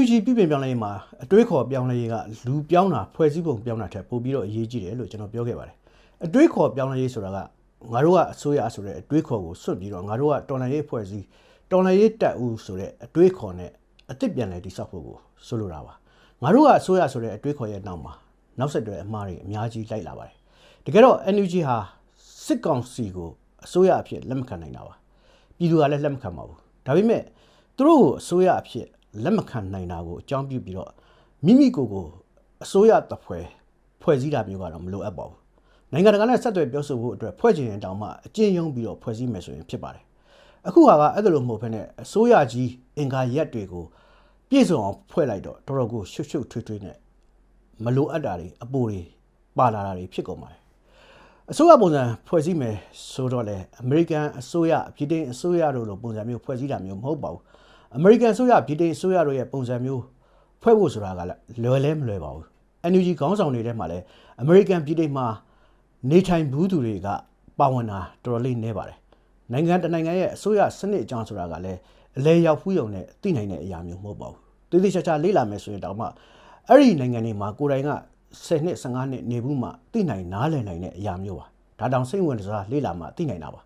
UG ပြည်ပြင်ပြောင်းလဲရေးမှာအတွေးခေါ်ပြောင်းလဲရေးကလူပြောင်းတာဖွဲ့စည်းပုံပြောင်းတာထက်ပိုပြီးတော့အရေးကြီးတယ်လို့ကျွန်တော်ပြောခဲ့ပါတယ်အတွေးခေါ်ပြောင်းလဲရေးဆိုတာကငါတို့ကအစိုးရဆိုတဲ့အတွေးခေါ်ကိုစွန့်ပြီးတော့ငါတို့ကတော်လှန်ရေးဖွဲ့စည်းတော်လှန်ရေးတပ်ဦးဆိုတဲ့အတွေးခေါ်နဲ့အစ်စ်ပြန်လဲတိစောက်ဖို့ကိုဆိုလိုတာပါငါတို့ကအစိုးရဆိုတဲ့အတွေးခေါ်ရဲ့နောက်မှာနောက်ဆက်တွဲအမှားတွေအများကြီးလိုက်လာပါတယ်တကယ်တော့ NUG ဟာစစ်ကောင်စီကိုအစိုးရအဖြစ်လက်မခံနိုင်တာပါပြည်သူကလည်းလက်မခံပါဘူးဒါပေမဲ့သူတို့ကိုအစိုးရအဖြစ် လက်မခံနိုင်တာကိုအကြောင်းပြုပြီးတော့မိမိကိုယ်ကိုအစိုးရတပ်ဖွဲ့ဖွဲ့စည်းတာမျိုးကတော့မလိုအပ်ပါဘူးနိုင်ငံတကာနဲ့ဆက်သွယ်ပြောဆိုဖို့အတွက်ဖွဲ့ချင်ရင်တောင်မှအကျဉ်းယုံပြီးတော့ဖွဲ့စည်းမယ်ဆိုရင်ဖြစ်ပါတယ်အခုဟာကအဲ့ဒါလိုမဟုတ်ဘဲနဲ့အစိုးရကြီးအင်္ဂါရက်တွေကိုပြည့်စုံအောင်ဖွဲ့လိုက်တော့တော်တော်ကိုရှုပ်ရှုပ်ထွေးထွေးနဲ့မလိုအပ်တာတွေအပိုတွေပါလာတာတွေဖြစ်ကုန်ပါတယ်အစိုးရပုံစံဖွဲ့စည်းမယ်ဆိုတော့လေအမေရိကန်အစိုးရပြည်ထောင်အစိုးရတို့လိုပုံစံမျိုးဖွဲ့စည်းတာမျိုးမဟုတ်ပါဘူး အမေရိကန်အစိုးရပြည်ထောင်အစိုးရတို့ရဲ့ပုံစံမျိုးဖွဲ့ဖို့ဆိုတာကလည်းလွယ်လဲမလွယ်ပါဘူး NUG ခေါင်းဆောင်တွေထဲမှာလည်းအမေရိကန်ပြည်ထောင်မှာနေထိုင်ဘူးသူတွေကပါဝင်တာတော်တော်လေးနည်းပါတယ်နိုင်ငံတနိုင်ငံရဲ့အစိုးရစနစ်အကြောင်းဆိုတာကလည်းအလဲရောက်ဖူးယုံနဲ့သိနိုင်တဲ့အရာမျိုးမဟုတ်ပါဘူးတိတိကျကျလေ့လာမယ်ဆိုရင်တောင်မှအဲ့ဒီနိုင်ငံတွေမှာကိုယ်တိုင်က10နှစ်15နှစ်နေဘူးမှသိနိုင်နားလည်နိုင်တဲ့အရာမျိုးပါဒါတောင်စိတ်ဝင်စားလေ့လာမှသိနိုင်တာပါ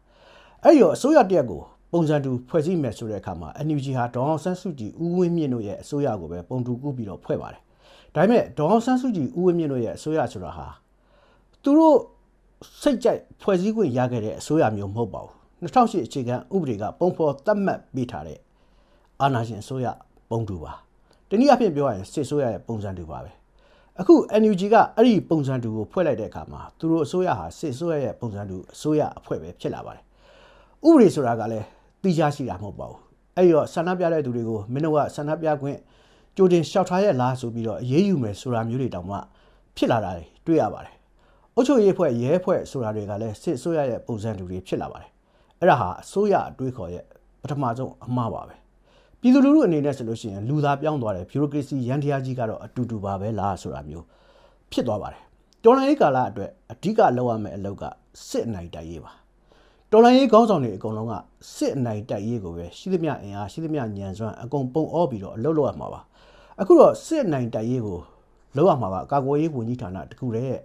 အဲ့ဒီတော့အစိုးရတရက်ကို ပုံစံတူဖွဲ့စည်းမယ်ဆိုတဲ့အခါမှာ NUG ဟာဒေါအောင်ဆန်းစုကြည်ဦးဝင်းမြင့်တို့ရဲ့အစိုးရကိုပဲပုံတူကူးပြီးတော့ဖွဲ့ပါတယ်ဒါပေမဲ့ဒေါအောင်ဆန်းစုကြည်ဦးဝင်းမြင့်တို့ရဲ့အစိုးရဆိုတာဟာသူတို့စိတ်ကြိုက်ဖွဲ့စည်းခွင့်ရခဲ့တဲ့အစိုးရမျိုးမဟုတ်ပါဘူး2008အခြေခံဥပဒေကပုံဖော်သတ်မှတ်ပေးထားတဲ့အာဏာရှင်အစိုးရပုံတူပါတနည်းအားဖြင့်ပြောရရင်စစ်အစိုးရရဲ့ပုံစံတူပါပဲအခု NUG ကအဲ့ဒီပုံစံတူကိုဖွဲ့လိုက်တဲ့အခါမှာသူတို့အစိုးရဟာစစ်အစိုးရရဲ့ပုံစံတူအစိုးရအဖွဲ့ပဲဖြစ်လာပါတယ်ဥပဒေဆိုတာကလည်း တိကျရှိတာမဟုတ်ပါဘူးအဲ့ဒီတော့ဆန္ဒပြတဲ့သူတွေကိုမင်းတို့ကဆန္ဒပြခွင့်ကြိုတင်လျှောက်ထားရဲ့လားဆိုပြီးတော့အေးအေးယူမယ်ဆိုတာမျိုးတွေတောင်မှဖြစ်လာတာတွေ့ရပါတယ်အုပ်ချုပ်ရေးဖွဲ့ရဲဖွဲ့ဆိုတာတွေကလည်းစစ်အစိုးရရဲ့ပုံစံတူတွေဖြစ်လာပါတယ်အဲ့ဒါဟာအစိုးရအတွေးခေါ်ရဲ့ပထမဆုံးအမှားပါပဲပြည်သူလူထုအနေနဲ့ဆိုလို့ရှိရင်လူသားပြောင်းသွားတယ်ဘီရိုကရေစီရန်တရားကြီးကတော့အတူတူပါပဲလားဆိုတာမျိုးဖြစ်သွားပါတယ်တော်လိုင်းရေးကာလအတွက်အဓိကလောက်ရမယ့်အလုပ်ကစစ်အနိုင်တိုက်ရေးပါ တော်လိုင်းရေးခေါင်းဆောင်တွေအကုန်လုံးကစစ်အနိုင်တိုက်ရေးကိုပဲရှိသမျှအင်အားရှိသမျှညံစွမ်းအကုန်ပုံအောပြီးတော့အလုပ်လုပ်ရမှာပါအခုတော့စစ်အနိုင်တိုက်ရေးကိုလုပ်ရမှာကကာကွယ်ရေးဝန်ကြီးဌာနတခုတည်းရဲ့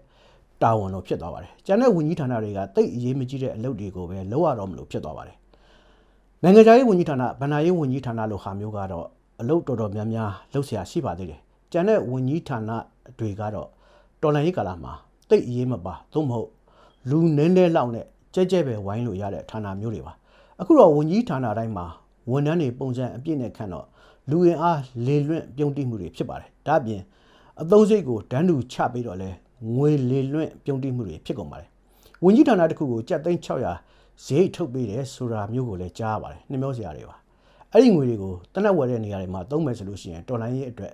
တာဝန်လို့ဖြစ်သွားပါတယ်။ကျန်တဲ့ဝန်ကြီးဌာနတွေကတိတ်အရေးမကြီးတဲ့အလုပ်တွေကိုပဲလုပ်ရတော့မလို့ဖြစ်သွားပါတယ်။နိုင်ငံခြားရေးဝန်ကြီးဌာနဗဏ္ဍာရေးဝန်ကြီးဌာနလိုဟာမျိုးကတော့အလုပ်တော်တော်များများလုပ်เสียရှိပါသေးတယ်။ကျန်တဲ့ဝန်ကြီးဌာနတွေကတော့တော်လန်ရေးကာလမှာတိတ်အရေးမပါသို့မဟုတ်လူနည်းနည်းလောက်နဲ့ ကြဲကြဲပဲဝိုင်းလို့ရတဲ့ဌာနမျိုးတွေပါ။အခုတော့ဝန်ကြီးဌာနတိုင်းမှာဝန်ထမ်းတွေပုံစံအပြည့်နဲ့ခန့်တော့လူရင်အားလေလွင့်ပြုံးတိမှုတွေဖြစ်ပါတယ်။ဒါ့အပြင်အသုံးစိတ်ကိုဒန်းတူချပြီးတော့လဲငွေလေလွင့်ပြုံးတိမှုတွေဖြစ်ကုန်ပါတယ်။ဝန်ကြီးဌာနတစ်ခုကိုကြက်သိန်း600ဈေးထုတ်ပေးတယ်ဆိုတာမျိုးကိုလည်းကြားရပါတယ်။နှမျောစရာတွေပါ။အဲ့ဒီငွေတွေကိုတနက်ဝယ်တဲ့နေရာတွေမှာသုံးမယ်ဆိုလို့ရှိရင်တော်လိုင်းရေးအတွက်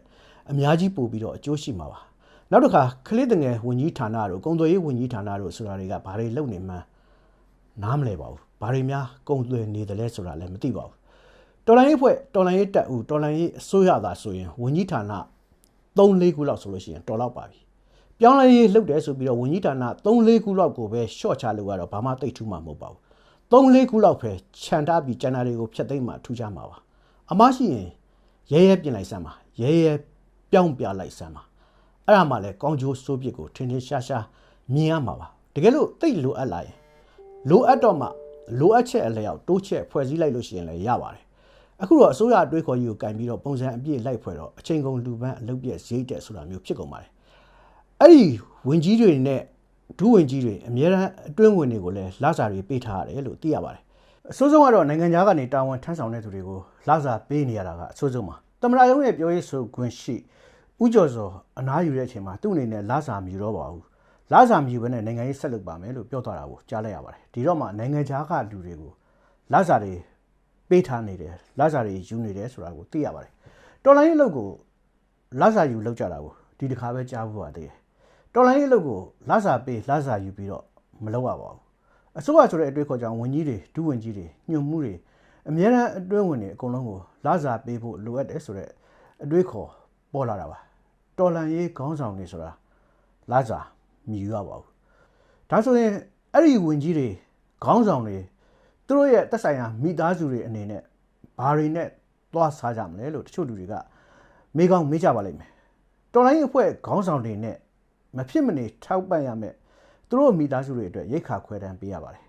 အများကြီးပို့ပြီးတော့အကျိုးရှိမှာပါ။နောက်တစ်ခါကလေးတငယ်ဝန်ကြီးဌာနတို့ကုန်သွယ်ရေးဝန်ကြီးဌာနတို့ဆိုတာတွေကဘာတွေလုပ်နေမှန်း နားမလဲပါဘူး။ဘာတွေများကုန်သွယ်နေတယ်လဲဆိုတာလည်းမသိပါဘူး။တော်လိုင်းရေးဖွဲ့တော်လိုင်းရေးတပ်ဦးတော်လိုင်းရေးအစိုးရသာဆိုရင်ဝန်ကြီးဌာန3-4ခုလောက်ဆိုလို့ရှိရင်တော်တော့ပါပြီ။ပြောင်းလဲရေးလုပ်တယ်ဆိုပြီးတော့ဝန်ကြီးဌာန3-4ခုလောက်ကိုပဲရှော့ချလို့ကတော့ဘာမှတိတ်ထူးမှာမဟုတ်ပါဘူး။3-4ခုလောက်ပဲခြံထားပြီးကျန်တာတွေကိုဖျက်သိမ်းမှထူးခြားမှာပါ။အမရှိရင်ရဲရဲပြင်လိုက်စမ်းပါရဲရဲပြောင်းပြလိုက်စမ်းပါအဲ့ဒါမှလည်းကောင်းကျိုးစိုးပစ်ကိုထင်ထင်ရှားရှားမြင်ရမှာပါတကယ်လို့တိတ်လိုအပ်လာရင် လိုအပ်တော့မှလိုအပ်ချက်အလျောက်တိုးချက်ဖွဲ့စည်းလိုက်လို့ရှိရင်လည်းရပါတယ်အခုတော့အစိုးရအတွေးခေါ်ကြီးကိုကင်ပြီးတော့ပုံစံအပြည့်လိုက်ဖွဲ့တော့အချိန်ကုန်လူပန်းအလုပ်ပြည့်ဈေးတက်ဆိုတာမျိုးဖြစ်ကုန်ပါတယ်အဲ့ဒီဝင်ကြီးတွေနဲ့ဒုဝင်ကြီးတွေအများအားအတွင်းဝင်တွေကိုလည်းလစာတွေပေးထားရတယ်လို့သိရပါတယ်အစိုးဆုံးကတော့နိုင်ငံသားကနေတာဝန်ထမ်းဆောင်တဲ့သူတွေကိုလစာပေးနေရတာကအစိုးဆုံးပါတမရယုံရဲ့ပြောရေးဆိုခွင့်ရှိဥကျော်စောအနားယူတဲ့အချိန်မှာသူ့အနေနဲ့လစာမြူတော့ပါဘူး လစာမြူပဲနဲ့နိုင်ငံရေးဆက်လုပ်ပါမယ်လို့ပြောသွားတာကိုကြားလိုက်ရပါတယ်ဒီတော့မှနိုင်ငံခြားကလူတွေကိုလစာတွေပေးထားနေတယ်လစာတွေယူနေတယ်ဆိုတာကိုသိရပါတယ်တော်လိုင်းရေးလုပ်ကိုလစာယူလောက်ကြတာကိုဒီတစ်ခါပဲကြားဖို့ပါသေးတယ်တော်လိုင်းရေးလုပ်ကိုလစာပေးလစာယူပြီးတော့မလုပ်ရပါဘူးအစိုးရဆိုတဲ့အတွေ့အခေါ်ကြောင့်ဝန်ကြီးတွေဒုဝန်ကြီးတွေညွှန်မှုတွေအများအားအတွင်းဝင်တွေအကုန်လုံးကိုလစာပေးဖို့လိုအပ်တယ်ဆိုတဲ့အတွေ့အခေါ်ပေါ်လာတာပါတော်လန်ရေးခေါင်းဆောင်တွေဆိုတာလစာ မြည်ရပါဘူးဒါဆိုရင်အဲ့ဒီဝင်ကြီးတွေခေါင်းဆောင်တွေသူတို့ရဲ့တက်ဆိုင်ရာမိသားစုတွေအနေနဲ့ဘာတွေနဲ့သွားစားကြမလဲလို့တချို့လူတွေကမေးကောင်းမေးကြပါလိမ့်မယ်တော်လိုင်းအဖွဲ့ခေါင်းဆောင်တွေနဲ့မဖြစ်မနေထောက်ပံ့ရမယ်သူတို့မိသားစုတွေအတွက်ရိတ်ခါခွဲတန်းပေးရပါတယ်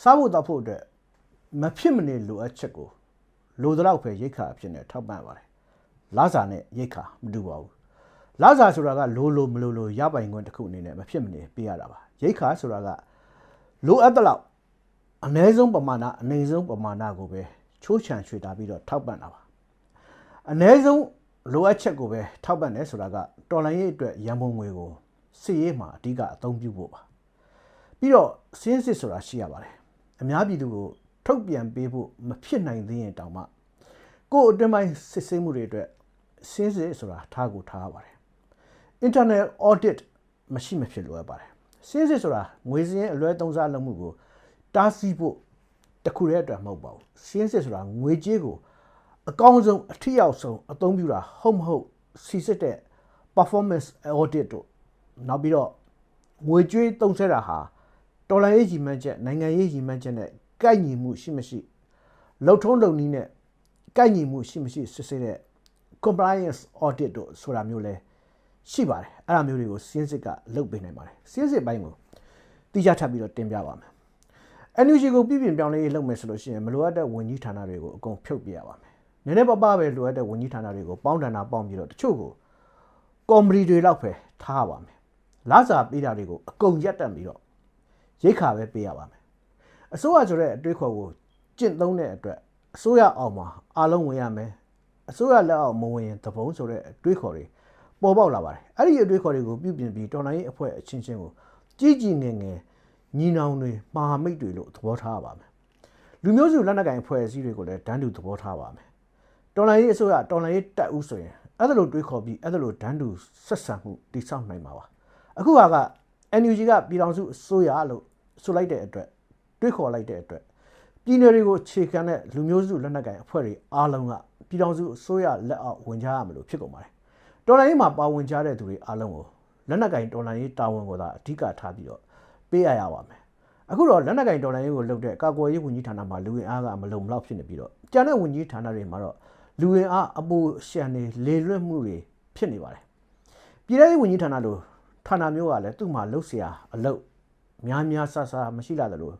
စားဖို့တောက်ဖို့အတွက်မဖြစ်မနေလိုအပ်ချက်ကိုလိုသလောက်ပဲရိတ်ခါအဖြစ်နဲ့ထောက်ပံ့ရပါတယ်လာစာနဲ့ရိတ်ခါမတူပါဘူး လာစာဆိုတာကလိုလိုမလိုလိုရပိုင်ခွင့်တစ်ခုအနေနဲ့မဖြစ်မနေပေးရတာပါရိတ်ခါဆိုတာကလိုအပ်တဲ့လောက်အ ਨੇ ဆုံးပမာဏအနိုင်ဆုံးပမာဏကိုပဲချိုးချံချွေတာပြီးတော့ထောက်ပံ့တာပါအ ਨੇ ဆုံးလိုအပ်ချက်ကိုပဲထောက်ပံ့တယ်ဆိုတာကတော်လိုင်းရေးအတွက်ရန်ပုံငွေကိုစစ်ရေးမှာအဓိကအသုံးပြုဖို့ပါပြီးတော့စင်းစစ်ဆိုတာရှိရပါတယ်အများပြည်သူကိုထုတ်ပြန်ပေးဖို့မဖြစ်နိုင်သေးရင်တောင်မှကိုယ့်အတွင်းပိုင်းစစ်ဆေးမှုတွေအတွက်စင်းစစ်ဆိုတာထားကိုထားရပါတယ် internal audit မရှိမဖြစ်လိုအပ်ပါတယ်စင်းစစ်ဆိုတာငွေစင်းအလွဲသုံးစားလုပ်မှုကိုတားဆီးဖို့တခုတည်းအတွက်မဟုတ်ပါဘူးစင်းစစ်ဆိုတာငွေကြေးကိုအကောင်းဆုံးအထီရောက်ဆုံးအသုံးပြုတာဟုတ်မဟုတ်စီစစ်တဲ့ performance audit တို့နောက်ပြီးတော့ငွေကြေးသုံးဆတာဟာတော်လိုင်းရေးကြီးမှန်းချက်နိုင်ငံရေးကြီးမှန်းချက်နဲ့ကိုက်ညီမှုရှိမရှိလှုပ်ထုံးလုပ်နည်းနဲ့ကိုက်ညီမှုရှိမရှိစစ်ဆေးတဲ့ compliance audit တို့ဆိုတာမျိုးလဲ ရှိပါတယ်အဲ့ဒါမျိုးတွေကိုစင်းစစ်ကလုပ်ပေးနိုင်ပါတယ်စင်းစစ်ပိုင်းကိုတိကျထပ်ပြီးတော့တင်ပြပါမယ် NUG ကိုပြည်ပြင်ပြောင်းလဲရေးလုပ်မယ်ဆိုလို့ရှိရင်မလိုအပ်တဲ့ဝန်ကြီးဌာနတွေကိုအကုန်ဖြုတ်ပြရပါမယ်နည်းနည်းပါးပါးပဲလိုအပ်တဲ့ဝန်ကြီးဌာနတွေကိုပေါင်းတန်တာပေါင်းပြီးတော့တချို့ကိုကော်မတီတွေလောက်ပဲထားပါမယ်လာစာပေးတာတွေကိုအကုန်ရက်တက်ပြီးတော့ရိတ်ခါပဲပေးရပါမယ်အစိုးရဆိုတဲ့အတွေးခေါ်ကိုကျင့်သုံးတဲ့အတွက်အစိုးရအောက်မှာအားလုံးဝင်ရမယ်အစိုးရလက်အောက်မဝင်ရင်သဘုံဆိုတဲ့အတွေးခေါ်တွေ ပေါ်ပေါက်လာပါတယ်အဲ့ဒီအတွေးခေါ်တွေကိုပြုပြင်ပြီးတော်လိုင်းရေးအဖွဲ့အချင်းချင်းကိုကြီးကြီးငယ်ငယ်ညီနောင်တွေမဟာမိတ်တွေလို့သဘောထားပါမယ်လူမျိုးစုလက်နက်ကိုင်အဖွဲ့အစည်းတွေကိုလည်းဒန်းတူသဘောထားပါမယ်တော်လိုင်းရေးအစိုးရတော်လိုင်းရေးတက်ဦးဆိုရင်အဲ့ဒါလိုတွေးခေါ်ပြီးအဲ့ဒါလိုဒန်းတူဆက်ဆံမှုတိစောက်နိုင်မှာပါအခုက NUG ကပြည်တော်စုအစိုးရလို့ဆိုလိုက်တဲ့အတွက်တွေးခေါ်လိုက်တဲ့အတွက်ပြည်နယ်တွေကိုခြေခံတဲ့လူမျိုးစုလက်နက်ကိုင်အဖွဲ့တွေအားလုံးကပြည်တော်စုအစိုးရလက်အောက်ဝင်ကြရမလို့ဖြစ်ကုန်ပါတယ် တော်လိုင်းရေးမှာပါဝင်ကြတဲ့သူတွေအားလုံးကိုလက်နက်ကင်တော်လိုင်းရေးတာဝန်ကိုသာအဓိကထားပြီးတော့ပေးရရပါမယ်အခုတော့လက်နက်ကင်တော်လိုင်းရေးကိုလုပ်တဲ့ကာကွယ်ရေးဝန်ကြီးဌာနမှာလူဝင်အားကမလုံမလောက်ဖြစ်နေပြီးတော့ကျန်တဲ့ဝန်ကြီးဌာနတွေမှာတော့လူဝင်အားအပူရှန်နေလေလွတ်မှုတွေဖြစ်နေပါတယ်ပြည်ထောင်စုဝန်ကြီးဌာနလိုဌာနမျိုးကလည်းသူ့မှာလှုပ်ရှားအလုပ်များများဆဆမရှိလာသလို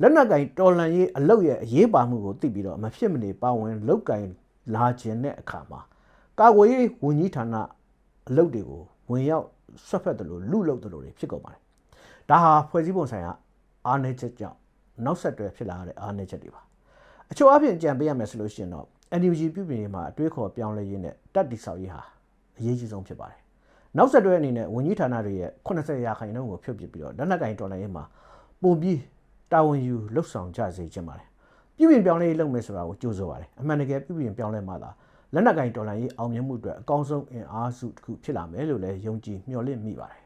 လက်နက်ကင်တော်လန်ရေးအလုပ်ရဲ့အရေးပါမှုကိုသိပြီးတော့မဖြစ်မနေပါဝင်လောက်ကင်လာခြင်းတဲ့အခါမှာ ကာကွယ်ရေးဝန်ကြီးဌာနအလုပ်တွေကိုဝင်ရောက်ဆွတ်ဖက်တယ်လို့လူလုပ်တယ်လို့တွေဖြစ်ကုန်ပါတယ်ဒါဟာဖွဲ့စည်းပုံဆိုင်ရာအားနည်းချက်ကြောင့်နောက်ဆက်တွဲဖြစ်လာတဲ့အားနည်းချက်တွေပါအချို့အပြင်ကြံပေးရမယ်ဆိုလို့ရှိရင်တော့ NUG ပြုပြင်ရေးမှာအတွေးခေါ်ပြောင်းလဲရေးနဲ့တက်တိဆောက်ရေးဟာအရေးကြီးဆုံးဖြစ်ပါတယ်နောက်ဆက်တွဲအနေနဲ့ဝန်ကြီးဌာနတွေရဲ့80ရာခိုင်နှုန်းကိုဖြုတ်ပစ်ပြီးတော့လက်နက်ကင်တော်လှန်ရေးမှာပုံပြီးတာဝန်ယူလှုပ်ဆောင်ကြစေချင်ပါတယ်ပြုပြင်ပြောင်းလဲရေးလုပ်မယ်ဆိုတာကိုကြိုးစားပါတယ်အမှန်တကယ်ပြုပြင်ပြောင်းလဲမှသာ လက်နက်ကင်တော်လှန်ရေးအောင်မြင်မှုအတွက်အကောင်းဆုံးအင်အားစုတစ်ခုဖြစ်လာမယ်လို့လည်းယုံကြည်မျှော်လင့်မိပါတယ်